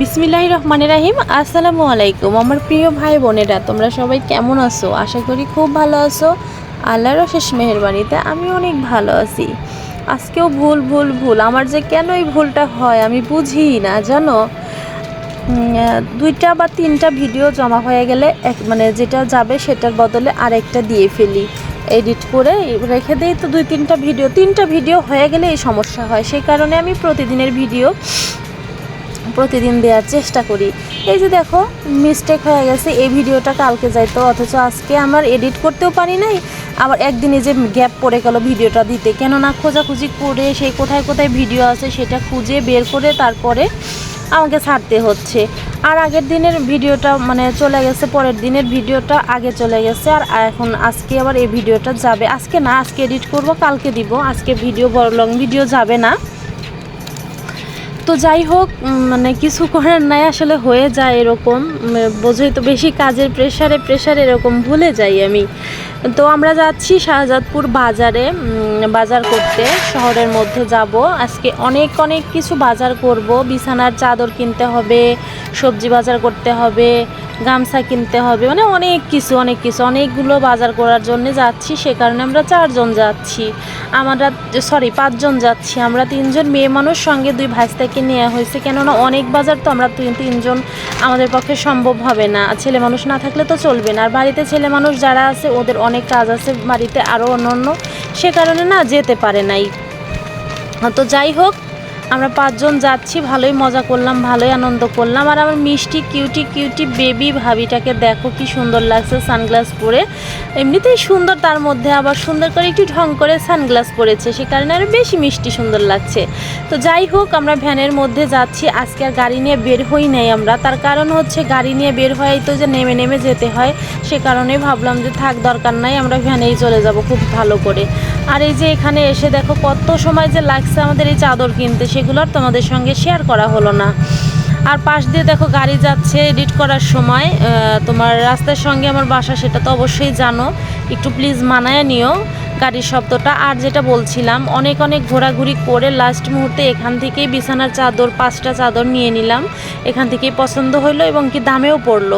বিসমিল্লাহ রহমান রাহিম। আসসালামু আলাইকুম। আমার প্রিয় ভাই বোনেরা, তোমরা সবাই কেমন আছো? আশা করি খুব ভালো আছো। আল্লাহর শেষ মেহরবানিতে আমি অনেক ভালো আছি। আজকেও ভুল ভুল ভুল। আমার যে কেন এই ভুলটা হয় আমি বুঝি না, জানো? দুইটা বা তিনটা ভিডিও জমা হয়ে গেলে এক মানে যেটা যাবে সেটার বদলে আরেকটা দিয়ে ফেলি। এডিট করে রেখে দেই তো দুই, তিনটা ভিডিও। তিনটা ভিডিও হয়ে গেলে এই সমস্যা হয়। সেই কারণে আমি প্রতিদিনের ভিডিও প্রতিদিন দেওয়ার চেষ্টা করি। এই যে দেখো মিস্টেক হয়ে গেছে, এই ভিডিওটা কালকে যাইতো, অথচ আজকে আমার এডিট করতেও পারি নাই। আবার একদিনে যে গ্যাপ পড়ে গেল ভিডিওটা দিতে। কেননা খোঁজাখুঁজি করে সেই কোথায় কোথায় ভিডিও আছে সেটা খুঁজে বের করে তারপরে আমাকে ছাড়তে হচ্ছে। আর আগের দিনের ভিডিওটা মানে চলে গেছে, পরের দিনের ভিডিওটা আগে চলে গেছে, আর এখন আজকে আবার এই ভিডিওটা যাবে। আজকে না, আজকে এডিট করব, কালকে দিব। আজকে ভিডিও বড় লং ভিডিও যাবে না। তো যাই হোক মানে কিছু করার নাই, আসলে হয়ে যায় এরকম। বোঝাই তো বেশি কাজের প্রেশারে প্রেশারে এরকম ভুলে যাই আমি। তো আমরা যাচ্ছি শাহজাদপুর বাজারে বাজার করতে, শহরের মধ্যে যাব। আজকে অনেক অনেক কিছু বাজার করব। বিছানার চাদর কিনতে হবে, সবজি বাজার করতে হবে গামছা কিনতে হবে মানে অনেক কিছু অনেক কিছু। অনেকগুলো বাজার করার জন্য যাচ্ছি, সে কারণে আমরা চারজন যাচ্ছি। আমরা সরি পাঁচজন যাচ্ছি। আমরা তিনজন মেয়ে মানুষ, সঙ্গে দুই ভাইস্তাকে নেওয়া হয়েছে। কেননা অনেক বাজার তো আমরা তিন, তিনজন আমাদের পক্ষে সম্ভব হবে না। ছেলে মানুষ না থাকলে তো চলবে না। আর বাড়িতে ছেলে মানুষ যারা আছে, ওদের অনেক কাজ আছে, বাড়িতে আরও অন্য অন্য সে কারণে না যেতে পারে নাই। তো যাই হোক আমরা পাঁচজন যাচ্ছি, ভালোই মজা করলাম, ভালোই আনন্দ করলাম। আর আমার মিষ্টি, কিউটি কিউটি বেবি ভাবিটাকে দেখো কি সুন্দর লাগছে সানগ্লাস পরে। এমনিতেই সুন্দর তার মধ্যে, আবার সুন্দর করে একটু ঢং করে সানগ্লাস পরেছে, সে কারণে আরও বেশি মিষ্টি সুন্দর লাগছে। তো যাই হোক, আমরা ভ্যানের মধ্যে যাচ্ছি, আজকে আর গাড়ি নিয়ে বের হই নাই আমরা। তার কারণ হচ্ছে গাড়ি নিয়ে বের হয় তো যে নেমে নেমে যেতে হয়, সে কারণে ভাবলাম যে থাক, দরকার নাই, আমরা ভ্যানেই চলে যাব খুব ভালো করে। আর এই যে এখানে এসে দেখো কত সময় যে লাগছে আমাদের এই চাদর কিনতে, সেগুলো আর তোমাদের সঙ্গে শেয়ার করা হলো না। আর পাশ দিয়ে দেখো গাড়ি যাচ্ছে এডিট করার সময় তোমার রাস্তার সঙ্গে আমার বাসা সেটা তো অবশ্যই জানো। একটু প্লিজ মানায় নিও গাড়ির শব্দটা। আর যেটা বলছিলাম, অনেক অনেক ঘোরাঘুরি করে লাস্ট মুহূর্তে এখান থেকেই বিছানার চাদর, পাঁচটা চাদর নিয়ে নিলাম। এখান থেকেই পছন্দ হইল এবং কি দামেও পড়ল।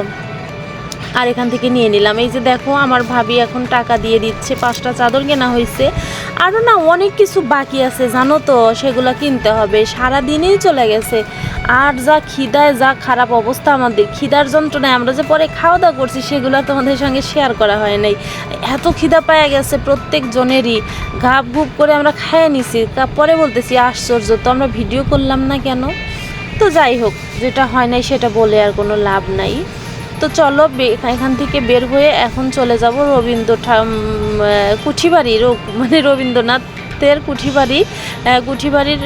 আর এখান থেকে নিয়ে নিলাম। এই যে দেখো, আমার ভাবি এখন টাকা দিয়ে দিচ্ছে, পাঁচটা চাদর কেনা হয়েছে। আরও না অনেক কিছু বাকি আছে, জানো তো, সেগুলো কিনতে হবে। সারা দিনেই চলে গেছে। আর যা খিদায়, যা খারাপ অবস্থা আমাদের, খিদার যন্ত্রণায় আমরা যে পরে খাওয়া দাওয়া করছি, সেগুলো তোমাদের সঙ্গে শেয়ার করা হয় নাই। এত খিদা পাওয়া গেছে প্রত্যেক জনেরই ঘাপ ঘুপ করে আমরা খাইয়ে নিছি। তারপরে বলতেছি, আশ্চর্য, তো আমরা ভিডিও করলাম না কেন? তো যাই হোক, যেটা হয় নাই সেটা বলে আর কোনো লাভ নাই। তো চলো এখান থেকে বের হয়ে এখন চলে যাব রবীন্দ্র কুঠিবাড়ি মানে রবীন্দ্রনাথের কুঠিবাড়ি। কুঠিবাড়ির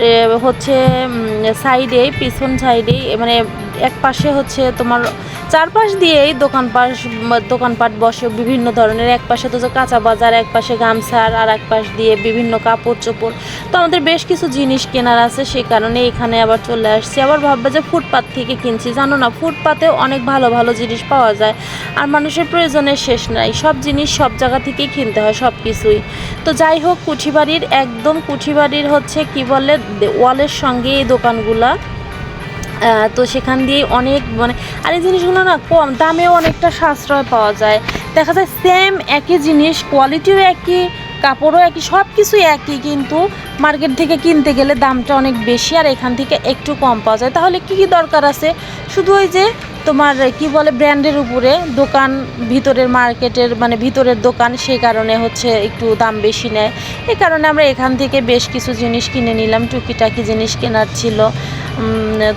হচ্ছে সাইডে, পিছন সাইডে মানে এক পাশে হচ্ছে তোমার চারপাশ দিয়েই দোকানপাট দোকানপাট বসে বিভিন্ন ধরনের। এক পাশে তো কাঁচা বাজার, এক পাশে গামছার, আর এক পাশ দিয়ে বিভিন্ন কাপড় চোপড়। তো আমাদের বেশ কিছু জিনিস কেনার আছে সে কারণে এখানে আবার চলে আসছি। আবার ভাববে যে ফুটপাত থেকে কিনছি। জানো না ফুটপাতে অনেক ভালো ভালো জিনিস পাওয়া যায়। আর মানুষের প্রয়োজনের শেষ নাই। সব জিনিস সব জায়গা থেকেই কিনতে হয়, সব কিছুই। তো যাই হোক, কুঠিবাড়ির, একদম কুঠিবাড়ির হচ্ছে কি বলে, ওয়ালের সঙ্গে এই দোকানগুলা তো সেখান দিয়ে অনেক মানে আর এই জিনিসগুলো না কম, দামেও অনেকটা সাশ্রয় পাওয়া যায়। দেখা যায় সেম একই জিনিস কোয়ালিটিও একই, কাপড়ও একই সব কিছুই একই, কিন্তু মার্কেট থেকে কিনতে গেলে দামটা অনেক বেশি আর এখান থেকে একটু কম পাওয়া যায়। তাহলে কি কি দরকার আছে? শুধু ওই যে তোমার কি বলে ব্র্যান্ডের উপরে, দোকান ভিতরের মার্কেটের মানে ভিতরের দোকান, সেই কারণে হচ্ছে একটু দাম বেশি নেয়। এই কারণে আমরা এখান থেকে বেশ কিছু জিনিস কিনে নিলাম, টুকিটাকি জিনিস কেনার ছিল।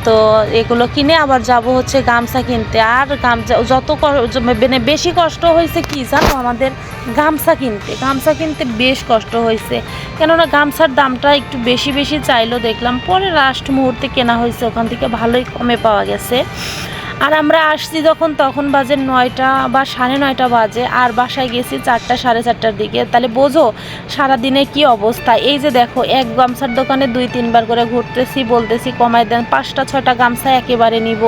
তো এগুলো কিনে আবার যাব হচ্ছে গামছা কিনতে। আর গামছা, যত মানে বেশি কষ্ট হয়েছে কি জানো? আমাদের গামছা কিনতে। গামছা কিনতে বেশ কষ্ট হয়েছে। কেননা গামছার দামটা একটু বেশি বেশি চাইলো দেখলাম। পরে লাস্ট মুহূর্তে কেনা হয়েছে, ওখান থেকে ভালোই কমে পাওয়া গেছে। আর আমরা আসছি যখন, তখন বাজে নয়টা বা সাড়ে নয়টা বাজে, আর বাসায় গেছি চারটা, সাড়ে চারটার দিকে। তাহলে বোঝো সারাদিনে কি অবস্থা? এই যে দেখো, এক গামছার দোকানে দুই, তিনবার করে ঘুরতেছি, বলতেছি কমায় দেন, পাঁচটা ছটা গামছা একেবারে নিব।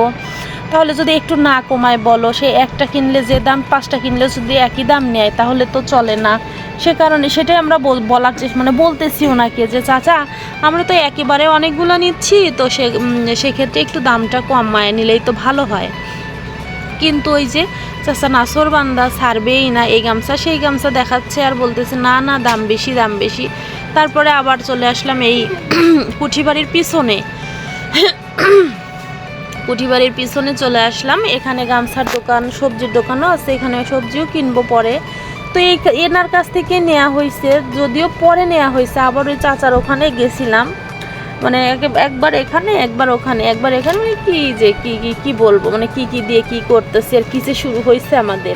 তাহলে যদি একটু না কমায় বলো, সে একটা কিনলে যে দাম, পাঁচটা কিনলে যদি একই দাম নেয়, তাহলে তো চলে না। সে কারণে সেটাই আমরা বল- বলার চেষ্টা মানে বলতেছি ওনাকে যে, চাচা, আমরা তো একেবারে অনেকগুলো নিচ্ছি, তো সে সেক্ষেত্রে একটু দামটা কমায়, নিলেই তো ভালো হয়। কিন্তু ওই যে, চাচা, নাসর বান্দা ছাড়বেই না, এই গামছা, সেই গামছা দেখাচ্ছে আর বলতেছে, না না, দাম বেশি দাম বেশি। তারপরে আবার চলে আসলাম এই কুঠিবাড়ির পিছনে। কুঠিবাড়ির পিছনে চলে আসলাম। এখানে গামছার দোকান, সবজির দোকানও আছে। এখানে সবজিও কিনবো পরে। তো এই এনার কাছ থেকে নেওয়া হয়েছে যদিও পরে নেওয়া হয়েছে আবার ওই চাচার ওখানে গেছিলাম। মানে একে- একবার এখানে, একবার ওখানে। একবার এখানে মানে কি যে, কি কি কি বলব? মানে কি কি দিয়ে কি করতেছি আর কিসে শুরু হয়েছে আমাদের।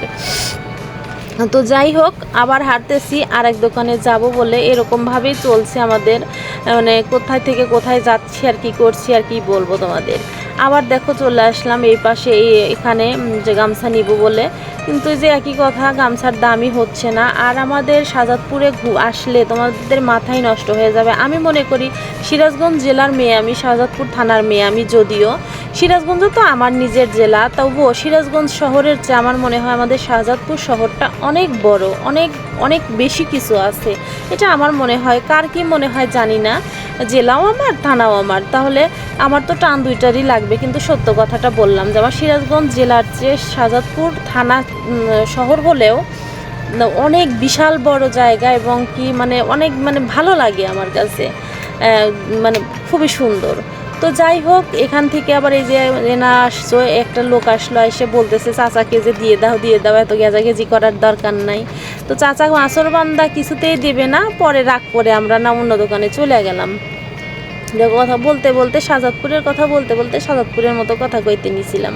তো যাই হোক, আবার হাঁটতেছি আর এক দোকানে যাব বলে এরকমভাবেই চলছে আমাদের। মানে কোথায় থেকে কোথায় যাচ্ছি আর কি করছি আর কি বলব তোমাদের। আবার দেখো চলে আসলাম এই পাশে, এই এখানে যে গামছা নিব বলে। কিন্তু যে একই কথা, গামছার দামই হচ্ছে না। আর আমাদের সাজাদপুরে আসলে তোমাদের মাথায় নষ্ট হয়ে যাবে। আমি মনে করি সিরাজগঞ্জ জেলার মেয়ে আমি শাহজাদপুর থানার মেয়ে আমি যদিও। সিরাজগঞ্জ তো আমার নিজের জেলা, তবুও সিরাজগঞ্জ শহরের চেয়ে আমার মনে হয় আমাদের শাহজাদপুর শহরটা অনেক বড়, অনেক অনেক বেশি কিছু আছে। এটা আমার মনে হয়, কার কি মনে হয় জানি না। জেলাও আমার, থানাও আমার। তাহলে আমার তো টান দুইটারই লাগবে, কিন্তু সত্য কথাটা বললাম যে আমার সিরাজগঞ্জ জেলার চেয়ে শাহজাদপুর থানা শহর হলেও অনেক বিশাল বড় জায়গা এবং কি মানে অনেক মানে ভালো লাগে আমার কাছে। মানে খুবই সুন্দর। তো যাই হোক, এখান থেকে আবার এই যে এনা আসছো, একটা লোক আসলো, এসে বলতেছে, চাচাকে যে দিয়ে দাও দিয়ে দাও, এত গেজা গেজি করার দরকার নাই। তো চাচা মাছর বান্দা কিছুতেই দেবে না, পরে রাগ পরে আমরা না অন্য দোকানে চলে গেলাম। কথা বলতে বলতে সাজাদপুরের কথা বলতে বলতে সাজাদপুরের মতো কথা কইতে নিছিলাম।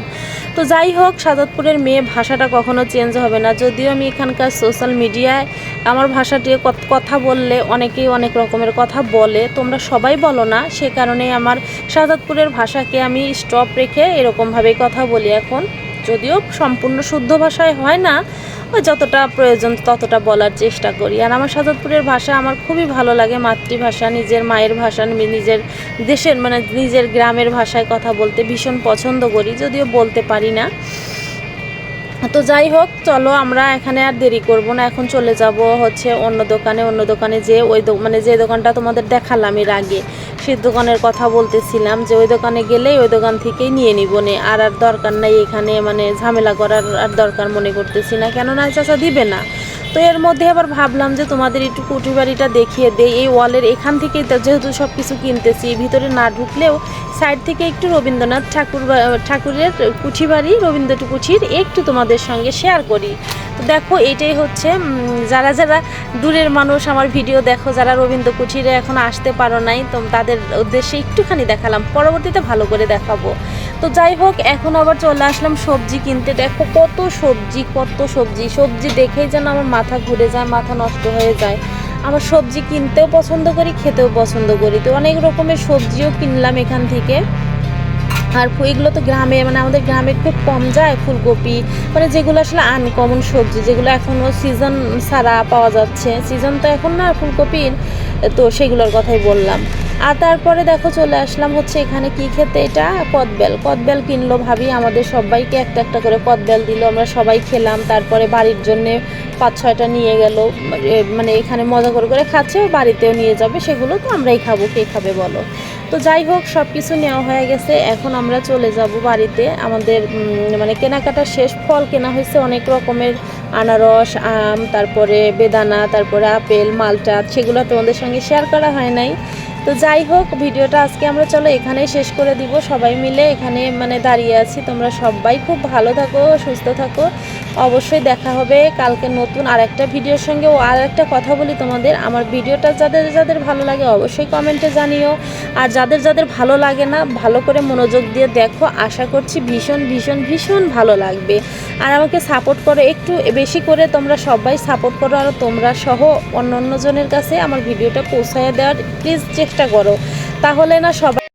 তো যাই হোক, সাজাদপুরের মেয়ে ভাষাটা কখনো চেঞ্জ হবে না। যদিও আমি এখানকার সোশ্যাল মিডিয়ায় আমার ভাষাটি কথা বললে অনেকেই অনেক রকমের কথা বলে। তোমরা সবাই বলো না, সে কারণে আমার সাজাদপুরের ভাষাকে আমি স্টপ রেখে এরকমভাবেই কথা বলি এখন। যদিও সম্পূর্ণ শুদ্ধ ভাষায় হয় না, ওই যতটা প্রয়োজন ততটা বলার চেষ্টা করি। আর আমার সাজাদপুরের ভাষা আমার খুবই ভালো লাগে, মাতৃভাষা, নিজের মায়ের ভাষা নিজের দেশের মানে নিজের গ্রামের ভাষায় কথা বলতে ভীষণ পছন্দ করি, যদিও বলতে পারি না। তো যাই হোক, চলো আমরা এখানে আর দেরি করব না। এখন চলে যাব হচ্ছে অন্য দোকানে। অন্য দোকানে যে ওই মানে যে দোকানটা তোমাদের দেখালাম এর আগে, সে দোকানের কথা বলতেছিলাম যে ওই দোকানে গেলেই ওই দোকান থেকেই নিয়ে নিব নে। আর আর দরকার নাই এখানে মানে ঝামেলা করার আর দরকার মনে করতেছি না। কেননা চাচা দিবে না। তো এর মধ্যে আবার ভাবলাম যে তোমাদের একটু কুটি বাড়িটা দেখিয়ে দেই। এই ওয়ালের এখান থেকেই যেহেতু সব কিছু কিনতেছি, ভিতরে না ঢুকলেও সাইড থেকে একটু রবীন্দ্রনাথ ঠাকুর ঠাকুরের কুঠি বাড়ি রবীন্দ্র কুঠির একটু তোমাদের সঙ্গে শেয়ার করি। তো দেখো, এটাই হচ্ছে যারা যারা দূরের মানুষ, আমার ভিডিও দেখো, যারা রবীন্দ্র কুঠিরে এখন আসতে পারো নাই, তো তাদের উদ্দেশ্যে একটুখানি দেখালাম। পরবর্তীতে ভালো করে দেখাবো। তো যাই হোক, এখন আবার চলে আসলাম সবজি কিনতে। দেখো কত সবজি কত সবজি। সবজি দেখেই যেন আমার মাথা ঘুরে যায়, মাথা নষ্ট হয়ে যায়। আমার সবজি কিনতেও পছন্দ করি, খেতেও পছন্দ করি। তো অনেক রকমের সবজিও কিনলাম এখান থেকে। আর এগুলো তো গ্রামে মানে আমাদের গ্রামে খুব কম যায় ফুলকপি। মানে যেগুলো আসলে আনকমন সবজি, যেগুলো এখনও সিজন ছাড়া পাওয়া যাচ্ছে। সিজন তো এখন না, ফুলকপির। তো সেগুলোর কথাই বললাম। আর তারপরে দেখো চলে আসলাম হচ্ছে এখানে কি খেতে? এটা কদবেল কদবেল কিনলো ভাবি, আমাদের সবাইকে একটা একটা করে কদবেল দিল। আমরা সবাই খেলাম, তারপরে বাড়ির জন্যে পাঁচ ছয়টা নিয়ে গেল। মানে এখানে মজা করে করে খাচ্ছে, বাড়িতেও নিয়ে যাবে, সেগুলো তো আমরাই খাব, কে খাবে বলো? তো যাই হোক সব কিছু নেওয়া হয়ে গেছে। এখন আমরা চলে যাব বাড়িতে। আমাদের মানে কেনাকাটা শেষ, ফল কেনা হয়েছে অনেক রকমের। আনারস, আম, তারপরে বেদানা, তারপরে আপেল মালটা সেগুলো তোমাদের সঙ্গে শেয়ার করা হয় নাই। তো যাই হোক, ভিডিওটা আজকে আমরা চলো এখানেই শেষ করে দিব। সবাই মিলে এখানে মানে দাঁড়িয়ে আছি। তোমরা সবাই খুব ভালো থাকো, সুস্থ থাকো। অবশ্যই দেখা হবে কালকে নতুন আর একটা ভিডিওর সঙ্গে। ও আর একটা কথা বলি তোমাদের, আমার ভিডিওটা যাদের যাদের ভালো লাগে অবশ্যই কমেন্টে জানিও। আর যাদের যাদের ভালো লাগে না, ভালো করে মনোযোগ দিয়ে দেখো। আশা করছি ভীষণ ভীষণ ভীষণ ভালো লাগবে। আর আমাকে সাপোর্ট করো, একটু বেশি করে তোমরা সবাই সাপোর্ট করো আর তোমরা সহ অন্য অন্যজনের কাছে আমার ভিডিওটা পৌঁছায় দেওয়ার প্লিজ চেষ্টা করো। তাহলে না সবাই